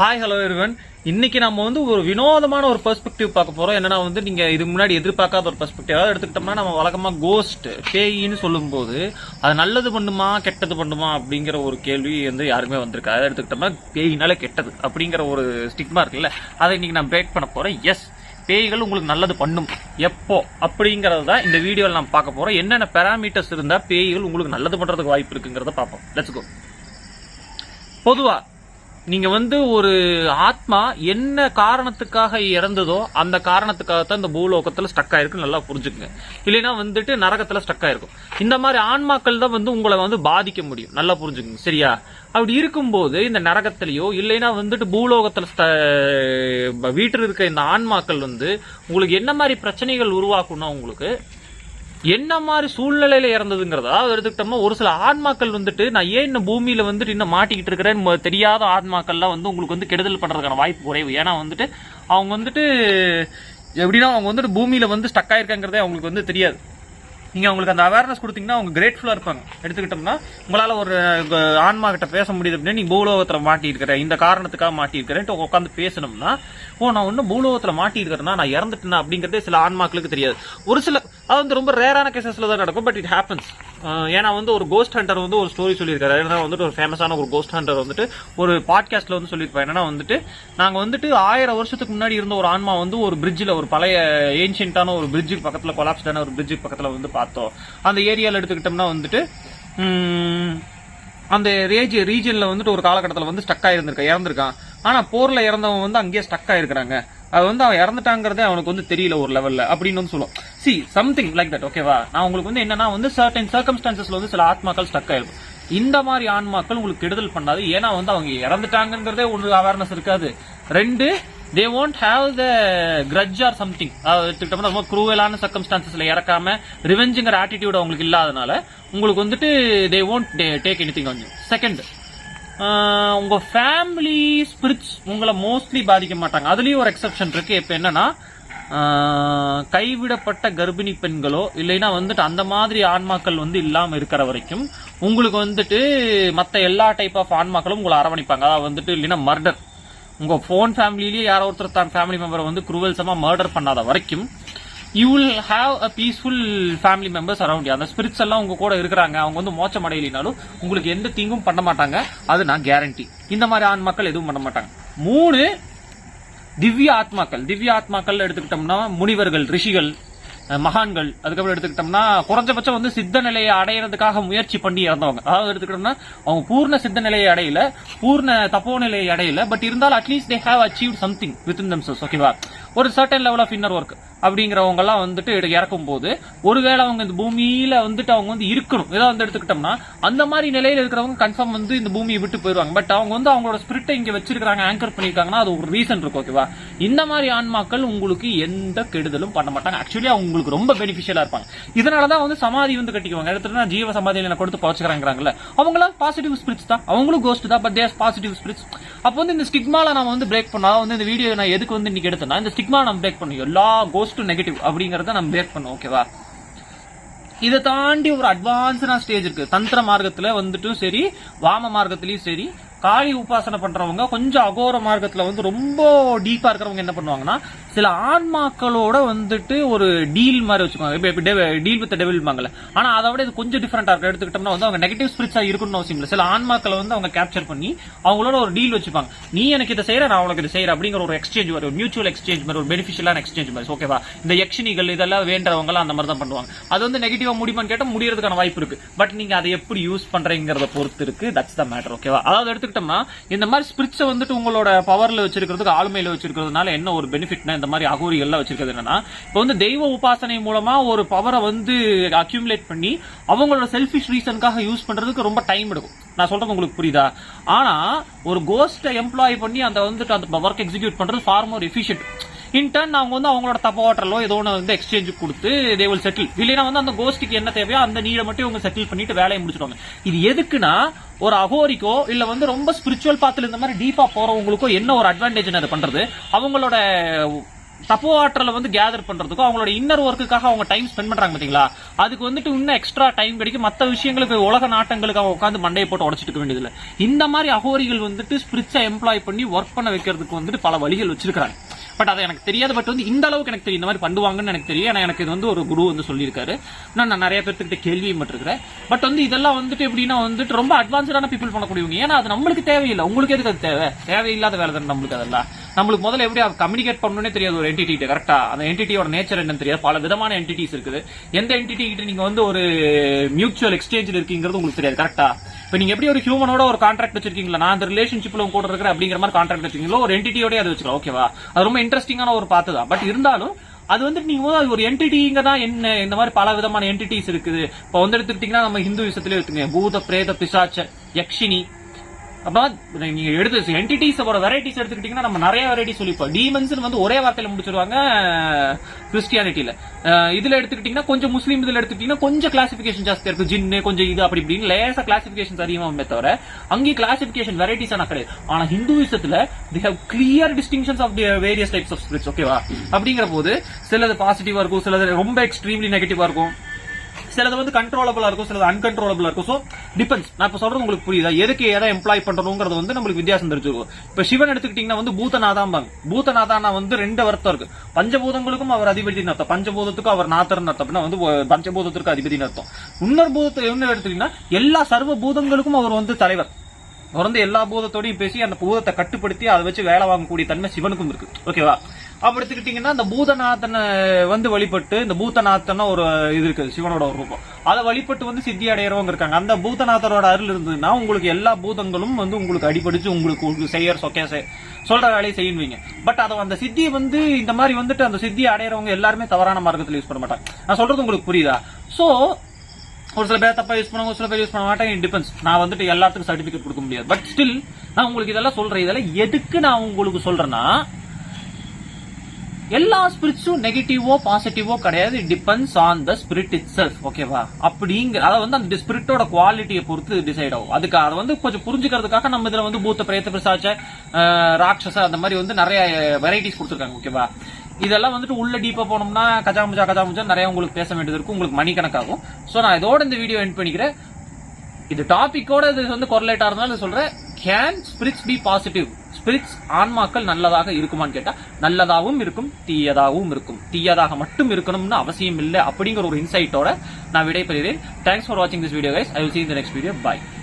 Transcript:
Hi hello இருவன் இன்னைக்கு நம்ம வந்து ஒரு வினோதமான ஒரு பெர்ஸ்பெக்டிவ் பார்க்க போறோம். என்னன்னா வந்து நீங்க இதுக்கு முன்னாடி எதிர்பார்க்காத ஒரு பெர்ஸ்பெக்டிவ் அதாவது எடுத்துக்கிட்டோம்னா நம்ம வழக்கமா கோஸ்ட் பேயின்னு சொல்லும்போது அது நல்லது பண்ணுமா கெட்டது பண்ணுமா அப்படிங்கிற ஒரு கேள்வி வந்து யாருமே வந்திருக்கு. அதை எடுத்துக்கிட்டோம்னா பேயினால கெட்டது அப்படிங்கிற ஒரு ஸ்டிக்மா இருக்குல்ல அதை இன்னைக்கு நான் பிரேக் பண்ண போறேன். எஸ் பேய்கள் உங்களுக்கு நல்லது பண்ணும். எப்போ? அப்படிங்கறது தான் இந்த வீடியோவில் நான் பார்க்க போறோம். என்னென்ன பேராமீட்டர்ஸ் இருந்தா பேய்கள் உங்களுக்கு நல்லது பண்றதுக்கு வாய்ப்பு இருக்குங்கிறத பார்ப்போம். லெட்ஸ் கோ பொதுவாக நீங்க வந்து ஒரு ஆத்மா என்ன காரணத்துக்காக இறந்ததோ அந்த காரணத்துக்காக தான் இந்த பூலோகத்துல ஸ்டக் ஆயிருக்கு நல்லா புரிஞ்சுக்குங்க. இல்லைன்னா வந்துட்டு நரகத்துல ஸ்டக் ஆயிருக்கும். இந்த மாதிரி ஆன்மாக்கள் தான் வந்து உங்களை வந்து பாதிக்க முடியும். நல்லா புரிஞ்சுக்குங்க. சரியா? அப்படி இருக்கும்போது இந்த நரகத்திலையோ இல்லைன்னா வந்துட்டு பூலோகத்துல ஸ்ட- வீட்டில் இருக்க இந்த ஆன்மாக்கள் வந்து உங்களுக்கு என்ன மாதிரி பிரச்சனைகள் உருவாக்கும்னா உங்களுக்கு என்ன மாதிரி சூழ்நிலையில இறந்ததுங்கிறத அதாவது எடுத்துக்கிட்டோம்னா ஒரு சில ஆன்மாக்கள் வந்துட்டு நான் ஏன் இந்த பூமியில வந்துட்டு இன்னும் மாட்டிக்கிட்டு இருக்கிறேன்னு தெரியாத ஆன்மாக்கள்லாம் வந்து உங்களுக்கு வந்து கெடுதல் பண்றதுக்கான வாய்ப்பு குறைவு. ஏன்னா வந்துட்டு அவங்க வந்துட்டு எப்படின்னா அவங்க வந்துட்டு பூமியில வந்து ஸ்டக் ஆயிருக்காங்கிறதே அவங்களுக்கு வந்து தெரியாது. நீங்க அவங்களுக்கு அந்த அவேர்னஸ் கொடுத்தீங்கன்னா அவங்க கிரேட்ஃபுல்லா இருப்பாங்க. எடுத்துக்கிட்டோம்னா உங்களால ஒரு ஆன்மா கிட்ட பேச முடியுது அப்படின்னா நீ பூலோகத்துல மாட்டியிருக்கிறேன் இந்த காரணத்துக்காக மாட்டியிருக்கிறேன்ட்டு உட்காந்து பேசணும்னா ஓ நான் ஒன்னும் பூலோகத்துல மாட்டியிருக்கிறேன்னா நான் இறந்துட்டேனா அப்படிங்கறதே சில ஆன்மாக்களுக்கு தெரியாது. ஒரு சில அது வந்து ரொம்ப ரேரான கேசஸில் தான் நடக்கும் பட் இட் ஹேப்பன்ஸ் ஏன்னா வந்து ஒரு கோஸ்ட் ஹண்டர் வந்து ஒரு ஸ்டோரி சொல்லியிருக்காரு. ஏன்னா வந்துட்டு ஒரு ஃபேமஸான ஒரு கோஸ்ட் ஹண்டர் வந்துட்டு ஒரு பாட்காஸ்ட்டில் வந்து சொல்லியிருப்பேன் என்னன்னா வந்துட்டு நாங்கள் வந்துட்டு ஆயிரம் வருஷத்துக்கு முன்னாடி இருந்த ஒரு ஆன்மா வந்து ஒரு பிரிட்ஜில் ஒரு பழைய ஏன்ஷியன்ட்டான ஒரு பிரிட்ஜுக்கு பக்கத்தில் கொலாப்ஸ்டான ஒரு பிரிட்ஜுக்கு பக்கத்தில் வந்து பார்த்தோம். அந்த ஏரியாவில் எடுத்துக்கிட்டோம்னா வந்துட்டு அந்த ரேஜ் ரீஜனில் வந்துட்டு ஒரு காலகட்டத்தில் வந்து ஸ்டக் ஆகிருந்திருக்கான் இறந்துருக்கான். ஆனால் போரில் இறந்தவன் வந்து அங்கேயே ஸ்டக் ஆகிருக்கிறாங்க அது வந்து அவன் இறந்துட்டாங்கிறதே அவனுக்கு வந்து தெரியல ஒரு லெவலில் அப்படின்னு வந்து சொல்லுவோம். சி சம்திங் லைக் தட் ஓகேவா நான் உங்களுக்கு வந்து என்னன்னா வந்து சர்டன் சர்க்கம்ஸ்டான்சஸ்ல வந்து சில ஆத்மாக்கள் ஸ்டக் ஆயிருக்கும் இந்த மாதிரி ஆன்மாக்கள் உங்களுக்கு கெடுதல் பண்ணாது. ஏன்னா வந்து அவங்க இறந்துட்டாங்கிறதே ஒரு அவேர்னஸ் இருக்காது. ரெண்டு they won't have the grudge or something எடுத்துக்கிட்டோம்னா ரொம்ப குரூவலான சர்க்கம்ஸ்டான்சஸ்ல இறக்காம ரிவெஞ்சுங்கிற ஆட்டிடியூட் அவங்களுக்கு இல்லாதனால உங்களுக்கு வந்துட்டு they won't take anything கொஞ்சம் செகண்ட் உங்க ஃபேமிலி ஸ்பிரிட்ஸ் உங்களை மோஸ்ட்லி பாதிக்க மாட்டாங்க. அதுலயும் ஒரு எக்ஸெப்ஷன் இருக்கு. இப்போ என்னன்னா கைவிடப்பட்ட கர்ப்பிணி பெண்களோ இல்லைன்னா வந்துட்டு அந்த மாதிரி ஆன்மாக்கள் வந்து இல்லாமல் இருக்கிற வரைக்கும் உங்களுக்கு வந்துட்டு மற்ற எல்லா டைப் ஆஃப் ஆன்மாக்களும் உங்களை அரவணைப்பாங்க. அதாவது வந்துட்டு இல்லைன்னா மர்டர் உங்கள் ஃபோன் ஃபேமிலியிலேயே யாரோ ஒருத்தர் தான் ஃபேமிலி மெம்பரை வந்து குருவல்சமாக மர்டர் பண்ணாத வரைக்கும் you will have a peaceful family members around அந்த ஸ்பிரிட்ஸ் எல்லாம் உங்க கூட இருக்கிறாங்க. அவங்க வந்து மோச்சம் அடையலினாலும் உங்களுக்கு எந்த தீங்கும் பண்ண மாட்டாங்க. அது நான் கேரண்டி இந்த மாதிரி ஆண் மக்கள் எதுவும் பண்ண மாட்டாங்க. மூணு திவ்ய ஆத்மாக்கள் திவ்ய ஆத்மாக்கள் எடுத்துக்கிட்டோம்னா முனிவர்கள் ரிஷிகள் மகான்கள். அதுக்கப்புறம் எடுத்துக்கிட்டோம்னா குறைஞ்சபட்சம் வந்து சித்த நிலையை அடையிறதுக்காக முயற்சி பண்ணி இறந்தவங்க. அதாவது எடுத்துக்கிட்டோம்னா அவங்க பூர்ண சித்த நிலையை அடையல பூர்ண தப்போ நிலையை அடையல பட் இருந்தாலும் at least they have achieve something within themselves ஓகேவா ஒரு certain level of inner work அப்படிங்கிறவங்கலாம் வந்துட்டு இறக்கும் போது ஒருவேளை அவங்க இந்த பூமியில வந்துட்டு அவங்க வந்து இருக்கணும். ஏதாவது வந்து எடுத்துக்கிட்டோம்னா அந்த மாதிரி நிலையில இருக்கிறவங்க கன்ஃபார்ம் வந்து இந்த பூமியை விட்டு போயிருவாங்க பட் அவங்க வந்து அவங்களோட ஸ்பிரிட்டை இங்க வச்சிருக்காங்க ஆங்கர் பண்ணிருக்காங்கன்னா அது ஒரு ரீசன் இருக்கும் ஓகேவா இந்த மாதிரி ஆன்மாக்கள் உங்களுக்கு எந்த கெடுதலும் பண்ண மாட்டாங்க. ஆக்சுவலி அவங்க உங்களுக்கு ரொம்ப பெனிஃபிஷியலா இருப்பாங்க. இதனாலதான் வந்து சமாதி வந்து கட்டிக்குவாங்க. எடுத்துட்டா ஜீவ சமாதியில கொடுத்து பவச்சுக்கிறாங்கல்ல அவங்களாம் பாசிட்டிவ் ஸ்பிரிட்ஸ் தான். அவங்களும் கோஸ்ட் தான் பட் தேஸ் பாசிட்டிவ் ஸ்பிரிட்ஸ் அப்போ வந்து இந்த ஸ்டிக்மாவில் நம்ம வந்து பிரேக் பண்ணா வந்து இந்த வீடியோ நான் எதுக்கு வந்து இன்னைக்கு எடுத்தேன்னா இந்த ஸ்டிக்மா நம்ம பிரேக் பண்ணும் எல்லா கோஸ்டும் நெகட்டிவ் அப்படிங்கறத நம்ம பிரேக் பண்ணோம் ஓகேவா இதை தாண்டி ஒரு அட்வான்ஸ்டான ஸ்டேஜ் இருக்கு. தந்திர மார்க்கத்தில் வந்துட்டும் சரி வாம மார்க்கத்திலையும் சரி காளி உபாசனை பண்றவங்க கொஞ்சம் அகோர மார்க்கத்துல வந்து ரொம்ப டீப்பா இருக்கிறவங்க என்ன பண்ணுவாங்கன்னா சில ஆன்மாக்களோட வந்துட்டு ஒரு டீல் மாதிரி வச்சுக்கோங்க டீல் வித் டெவில் வாங்கல ஆனா அதை விட இது கொஞ்சம் டிஃபரெண்டா இருக்கு எடுத்துக்கிட்டோம்னா வந்து அவங்க நெகட்டிவ் ஸ்பிரிட்ஸா இருக்கணும்னு அவசியம் இல்லை. சில ஆன்மாக்களை வந்து அவங்க கேப்சர் பண்ணி அவங்களோட ஒரு டீல் வச்சுப்பாங்க. நீ எனக்கு இதை செய்யற நான் உனக்கு இதை செய்யறேன் அப்படிங்கிற ஒரு எக்ஸ்சேஞ்ச் ஒரு மியூச்சுவல் எக்ஸ்சேஞ்ச் மாதிரி ஒரு பெனிஃபிஷியலான எக்ஸ்சேஞ்ச் மாதிரி. ஓகேவா இந்த யக்ஷினிகள் இதெல்லாம் வேண்டவங்க எல்லாம் அந்த மாதிரி தான் பண்ணுவாங்க. அது வந்து நெகட்டிவா முடியுமான்னு கேட்டால் முடியறதுக்கான வாய்ப்பு இருக்கு. பட் நீங்க அதை எப்படி யூஸ் பண்றீங்கிறத பொறுத்து இருக்கு. தட்ஸ் த மேட்டர் ஓகேவா அதாவது எடுத்து எடுத்துக்கிட்டோம்னா இந்த மாதிரி ஸ்பிரிட்ஸை வந்துட்டு உங்களோட பவர்ல வச்சிருக்கிறதுக்கு ஆளுமையில வச்சிருக்கிறதுனால என்ன ஒரு பெனிஃபிட்னா இந்த மாதிரி அகோரிகள்லாம் வச்சிருக்கிறது என்னன்னா இப்போ வந்து தெய்வ உபாசனை மூலமா ஒரு பவரை வந்து அக்யூமுலேட் பண்ணி அவங்களோட செல்ஃபிஷ் ரீசனுக்காக யூஸ் பண்றதுக்கு ரொம்ப டைம் எடுக்கும். நான் சொல்றது உங்களுக்கு புரியுதா? ஆனா ஒரு கோஸ்ட்டை எம்ப்ளாய் பண்ணி அந்த வந்துட்டு அந்த ஒர்க் எக்ஸிக்யூட் பண்றது for more efficient in turn அவங்க வந்து அவங்களோட தப்ப வாட்டரலோ ஏதோ ஒன்று வந்து எக்ஸ்சேஞ்சு கொடுத்து தே வில் செட்டில் இல்லைன்னா வந்து அந்த கோஸ்ட்டுக்கு என்ன தேவையோ அந்த நீரை மட்டும் இவங்க செட்டில் பண்ணிட்டு வேலையை முடிச்சிடுவாங்க. இது எதுக்குன்னா ஒரு அகோரிக்கோ இல்ல வந்து ரொம்ப ஸ்பிரிச்சுவல் பாத்துல இந்த மாதிரி டீப்பா போறவங்களுக்கோ என்ன ஒரு அட்வான்டேஜ் அது பண்றது? அவங்களோட தப்போ ஆற்றலை வந்து கேதர் பண்றதுக்கும் அவங்களோட இன்னர் ஒர்க்குக்காக அவங்க டைம் ஸ்பெண்ட் பண்றாங்க பாத்தீங்களா? அதுக்கு வந்துட்டு இன்னும் எக்ஸ்ட்ரா டைம் கிடைக்கும். மற்ற விஷயங்களுக்கு உலக நாட்டங்களுக்கு அவங்க உட்காந்து மண்டையை போட்டு உடச்சிட்டு வேண்டியதில்லை. இந்த மாதிரி அகோரிகள் வந்துட்டு ஸ்பிரிட்ஸை எம்ப்ளாய் பண்ணி ஒர்க் பண்ண வைக்கிறதுக்கு வந்துட்டு பல வழிகள் வச்சிருக்காங்க பட் அது எனக்கு தெரியாது. பட் வந்து இந்த அளவுக்கு எனக்கு தெரியும். இந்த மாதிரி பண்ணுவாங்கன்னு எனக்கு தெரியும். ஏன்னா எனக்கு இது வந்து ஒரு குரு வந்து சொல்லியிருக்காரு. நான் நான் நிறைய பேர்த்துக்கிட்ட கேள்வியும் பட்டிருக்கிறேன். பட் வந்து இதெல்லாம் வந்துட்டு எப்படின்னா வந்துட்டு ரொம்ப அட்வான்ஸ்டான பீப்புள் பண்ணக்கூடியவங்க. ஏன்னா அது நம்மளுக்கு தேவையில்லை. உங்களுக்கு எதுக்கு அது தேவை? தேவையில்லாத வேலை தானே நம்மளுக்கு அதெல்லாம். நம்மளுக்கு முதல்ல எப்படி கம்யூனிகேட் பண்ணணும்னே தெரியாது ஒரு என்டிட்டி கரெக்டா அந்த என்டிட்டியோட நேச்சர் என்னன்னு தெரியாது. பல விதமான என்டிட்டிஸ் இருக்குது. எந்த என்டிட்டி கிட்ட நீங்க வந்து ஒரு மியூச்சுவல் எக்ஸ்சேஞ்சில் இருக்கீங்கிறது உங்களுக்கு தெரியாது கரெக்டா இப்போ நீங்க எப்படி ஒரு ஹியூமனோட ஒரு கான்ட்ராக்ட் வச்சிருக்கீங்களா? நான் அந்த ரிலேஷன்ஷிப்ல கூட இருக்கிற அப்படிங்கிற மாதிரி கான்ட்ராக்ட் வச்சிருக்கீங்களோ? ஒரு என்டிட்டியோடய அது வச்சுக்கலாம் ஓகேவா அது ரொம்ப இன்ட்ரெஸ்டிங்கான ஒரு பார்த்து தான். பட் இருந்தாலும் அது வந்துட்டு நீங்க அது ஒரு என்டிட்டிங்க தான் என்ன இந்த மாதிரி பல விதமான என்டிட்டிஸ் இருக்குது. இப்போ வந்து எடுத்துக்கிட்டீங்கன்னா நம்ம ஹிந்து விஷயத்துல எடுத்துங்க பூத பிரேத பிசாச்ச யக்ஷினி அப்புறம் நீங்க எடுத்து என்டிட்டிஸோட வெரைட்டிஸ் எடுத்துக்கிட்டீங்கன்னா நம்ம நிறைய வெரைட்டி சொல்லிப்போம். டீமன்ஸ் வந்து ஒரே வார்த்தையில முடிச்சிருவாங்க கிறிஸ்டியானிட்டியில இதுல எடுத்துக்கிட்டீங்கன்னா கொஞ்சம் முஸ்லீம் இதுல எடுத்துக்கிட்டீங்கன்னா கொஞ்சம் கிளாசிபிகேஷன் ஜாஸ்தி இருக்கு. ஜின்னு கொஞ்சம் இது அப்படி இப்படின்னு லேசா கிளாசிபிகேஷன் அதிகமாகுமே தவிர அங்கேயும் கிளாசிபிகேஷன் வெரைட்டிஸ் ஆனா கிடையாது. ஆனா ஹிந்துவிசத்துல they have clear distinctions of various types of spirits ஓகேவா அப்படிங்கிற போது சிலது பாசிட்டிவா இருக்கும் சிலது ரொம்ப எக்ஸ்ட்ரீம்லி நெகட்டிவா இருக்கும். சிலது வந்து கண்ட்ரோலபிளா இருக்கும் சிலது அன்கண்ட்ரோலபிளா இருக்கும். சோ டிபெண்ட்ஸ் நான் இப்ப சொல்றது உங்களுக்கு புரியுதா? எதுக்கு எதை எம்ப்ளாய் பண்றணுங்கிறது வந்து நம்மளுக்கு வித்தியாசம் தெரிஞ்சிருக்கும். இப்ப சிவன் எடுத்துக்கிட்டீங்கன்னா வந்து பூதநாதாம்பாங்க. பூதநாதானா வந்து ரெண்டு அர்த்தம் இருக்கு. பஞ்சபூதங்களுக்கும் அவர் அதிபதினு அர்த்தம். பஞ்சபூதத்துக்கும் அவர் நாத்தர் அர்த்தம். அப்படின்னா வந்து பஞ்சபூதத்திற்கு அதிபதினு அர்த்தம். இன்னொரு பூதத்தை என்ன எடுத்துக்கிட்டீங்கன்னா எல்லா சர்வ பூதங்களுக்கும் அவர் வந்து தலைவர். அவர் வந்து எல்லா பூதத்தோடையும் பேசி அந்த பூதத்தை கட்டுப்படுத்தி அதை வச்சு வேலை வாங்கக்கூடிய தன்மை சிவனுக்கும் இருக்கு. ஓகேவா? அப்படி எடுத்துக்கிட்டீங்கன்னா இந்த பூதநாதனை வந்து வழிபட்டு இந்த பூதநாதன ஒரு இது இருக்குது சிவனோட ஒரு ரூபம். அதை வழிபட்டு வந்து சித்தி அடையிறவங்க இருக்காங்க. அந்த பூதநாதரோட அருள் இருந்ததுன்னா உங்களுக்கு எல்லா பூதங்களும் வந்து உங்களுக்கு அடிபடிச்சு உங்களுக்கு உங்களுக்கு செய்யற சொக்கே சொல்ற வேலையை செய்யுவீங்க பட் அதை அந்த சித்தியை வந்து இந்த மாதிரி வந்துட்டு அந்த சித்தியை அடையறவங்க எல்லாருமே தவறான மார்க்கத்தில் யூஸ் பண்ண மாட்டாங்க. நான் சொல்றது உங்களுக்கு புரியுதா? சோ ஒரு சில பேர் தப்பா யூஸ் பண்ணுவாங்க ஒரு சில பேர் யூஸ் பண்ண மாட்டாங்க. இட் நான் வந்துட்டு எல்லாத்துக்கும் சர்டிபிகேட் கொடுக்க முடியாது. பட் ஸ்டில் நான் உங்களுக்கு இதெல்லாம் சொல்றேன். இதெல்லாம் எதுக்கு நான் உங்களுக்கு சொல்றேன்னா எல்லா ஸ்பிரிட்ஸும் நெகட்டிவோ பாசிட்டிவோ கிடையாது. It depends on the spirit itself ஓகேவா அப்படிங்கிற அதை வந்து அந்த ஸ்பிரிட்டோட குவாலிட்டியை பொறுத்து டிசைட் ஆகும். அதுக்கு அதை வந்து கொஞ்சம் புரிஞ்சுக்கிறதுக்காக நம்ம இதுல வந்து பூத்த பிரேத்த பிரசாச்ச ராட்சச அந்த மாதிரி வந்து நிறைய வெரைட்டிஸ் கொடுத்துருக்காங்க ஓகேவா இதெல்லாம் வந்துட்டு உள்ள டீப்பா போனோம்னா கஜாமுஜா கஜாமுஜா நிறைய உங்களுக்கு பேச வேண்டியது இருக்கும். உங்களுக்கு மணி கணக்காகும். ஸோ நான் இதோட இந்த வீடியோ எண்ட் பண்ணிக்கிறேன். இது டாபிக்கோட இது வந்து கொரலேட்டாக இருந்தாலும் சொல்கிறேன் can spirits be positive spirits ஆன்மாக்கள் நல்லதாக இருக்குமான்னு கேட்டால் நல்லதாகவும் இருக்கும் தீயதாகவும் இருக்கும். தீயதாக மட்டும் இருக்கணும்னு அவசியம் இல்லை அப்படிங்கிற ஒரு இன்சைட்டோட நான் விடைபெறுகிறேன். தேங்க்ஸ் ஃபார் வாட்சிங் this video guys I will see இந்த நெக்ஸ்ட் வீடியோ next